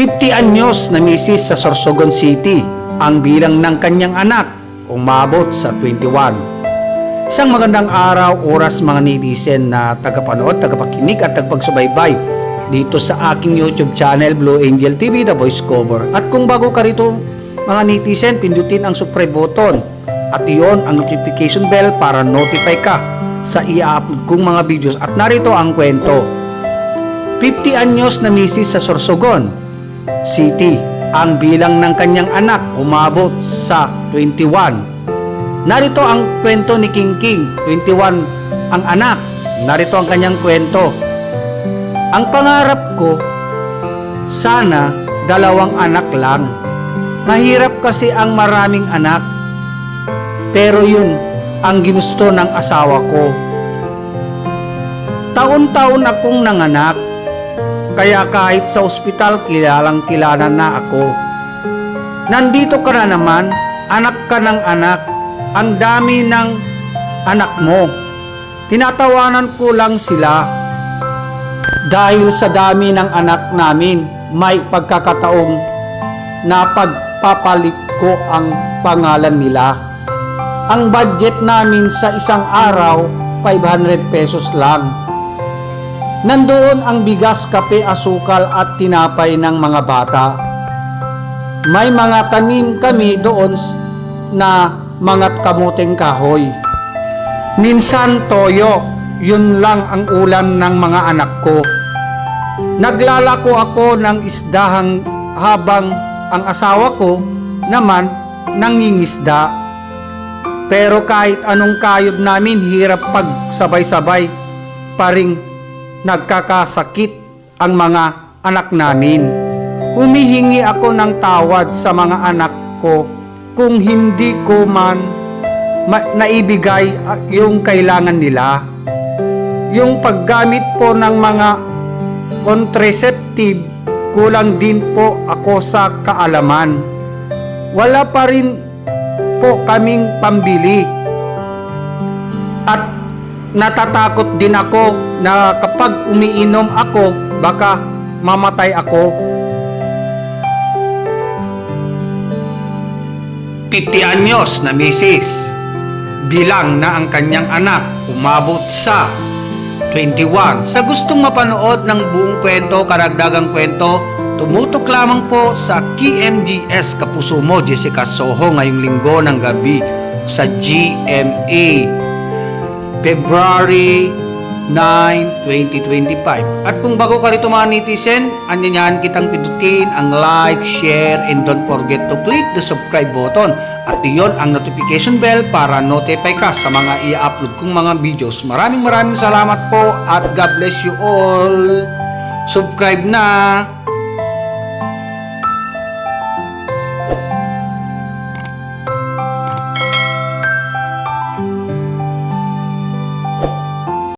50 anyos na misis sa Sorsogon City. Ang bilang ng kanyang anak umabot sa 21. Isang magandang araw, oras mga netizen na tagapanood, tagapakinig at tagapagsubaybay dito sa aking YouTube channel Blue Angel TV, The Voice Cover. At kung bago ka rito mga netizen, pindutin ang subscribe button at iyon ang notification bell para notify ka sa i-upload kong mga videos. At narito ang kwento. 50 anyos na misis sa Sorsogon City. Ang bilang ng kanyang anak umabot sa 21. Narito ang kwento ni King King, 21 ang anak. Narito ang kanyang kwento. Ang pangarap ko, sana dalawang anak lang. Mahirap kasi ang maraming anak. Pero yun ang ginusto ng asawa ko. Taon-taon akong nanganak. Kaya kahit sa ospital kilalang kilala na ako. Nandito ka na naman, anak ka ng anak. Ang dami ng anak mo. Tinatawanan ko lang sila. Dahil sa dami ng anak namin, may pagkakataong na pagpapalit ko ang pangalan nila. Ang budget namin sa isang araw, 500 pesos lang. Nandoon ang bigas, kape, asukal at tinapay ng mga bata. May mga tanim kami doon na mga kamuteng kahoy. Minsan toyo, yun lang ang ulam ng mga anak ko. Naglalako ako ng isdahang habang ang asawa ko naman nangingisda. Pero kahit anong kayod namin hirap pag sabay-sabay pa ring nagkakasakit ang mga anak namin. Humihingi ako ng tawad sa mga anak ko kung hindi ko man ma- naibigay ah, yung kailangan nila. Yung paggamit po ng mga contraceptive, kulang din po ako sa kaalaman. Wala pa rin po kaming pambili. At natatakot din ako na kapag umiinom ako, baka mamatay ako. 50 anyos na misis. Bilang na ang kanyang anak umabot sa 21. Sa gustong mapanood ng buong kwento, karagdagang kwento, tumutok lamang po sa KMGS Kapuso mo, Jessica Soho, ngayong linggo ng gabi sa GMA. February 9, 2025. At kung bago ka rito mga netizen, anyanyahan kitang pindutin ang like, share, and don't forget to click the subscribe button. At iyon ang notification bell para notify ka sa mga i-upload kong mga videos. Maraming maraming salamat po at God bless you all. Subscribe na!